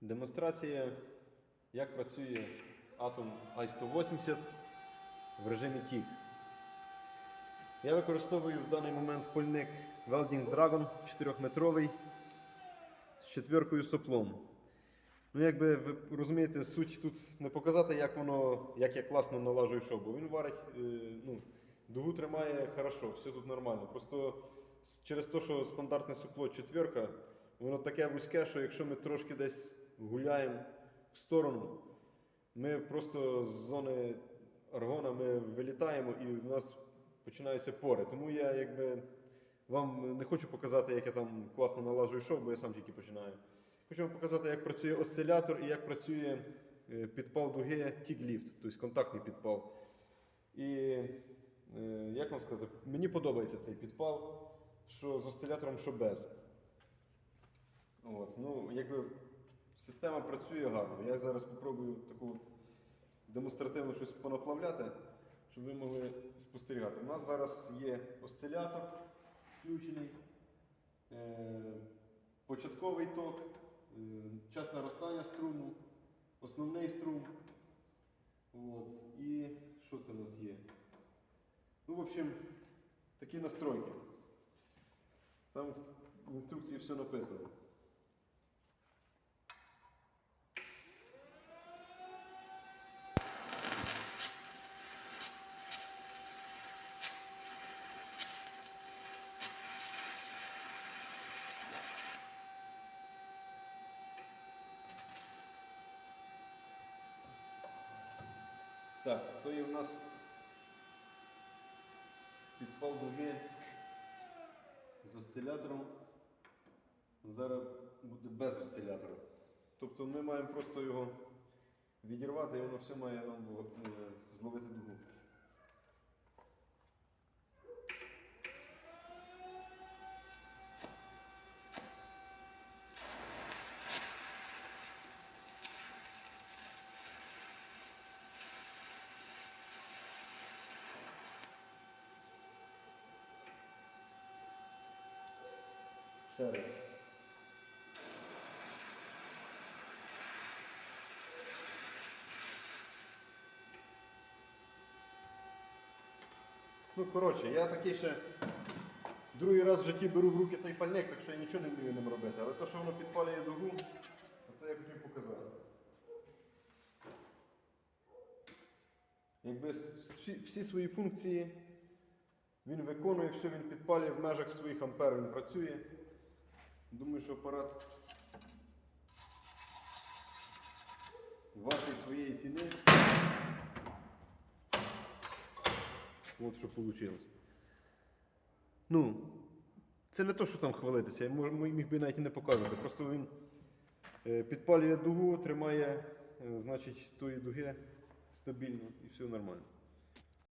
Демонстрація, як працює Atom i180 в режимі TIG. Я використовую в даний момент пульник Welding Dragon 4-метровий з четвіркою соплом. Ну, якби ви розумієте, суть тут не показати, як воно, як я класно налажую шобу. Він варить, е, ну, дугу тримає хорошо, все тут нормально. Просто через те, що стандартне супло четвірка, воно таке вузьке, що якщо ми трошки десь гуляємо в сторону, ми просто з зони аргона ми вилітаємо і в нас починаються пори. Тому я якби вам не хочу показати, як я там класно налажую шов, бо я сам тільки починаю. Хочу вам показати, як працює осцилятор і як працює е, підпал дуги TIG-Lift, тобто контактний підпал. І е, як вам сказати, мені подобається цей підпал, що з осцилятором, що без. От, ну, якби система працює гарно. Я зараз спробую таку демонстративно щось понаплавляти, щоб ви могли спостерігати. У нас зараз є осцилятор включений, е, початковий ток, е, час наростання струму, основний струм. От. І що це у нас є? Ну, в общем, такі настройки. Там в інструкції все написано. Так, то є в нас підпал дуги з осцилятором. Зараз буде без осцилятора. Тобто ми маємо просто його відірвати і воно все має нам е, зловити дугу. Ще раз. Ну, коротше, я такий ще другий раз в житті беру в руки цей пальник, так що я нічого не вмію ним робити. Але те, що воно підпалює дугу, це я хотів показати. Якби всі, свої функції він виконує, все він підпалює в межах своїх ампер, він працює. Думаю, що апарат вартий своєї ціни. От що вийшло. Ну, це не то, що там хвалитися, я міг би навіть і не показувати. Просто він е, підпалює дугу, тримає, е, значить, тої дуги стабільно і все нормально.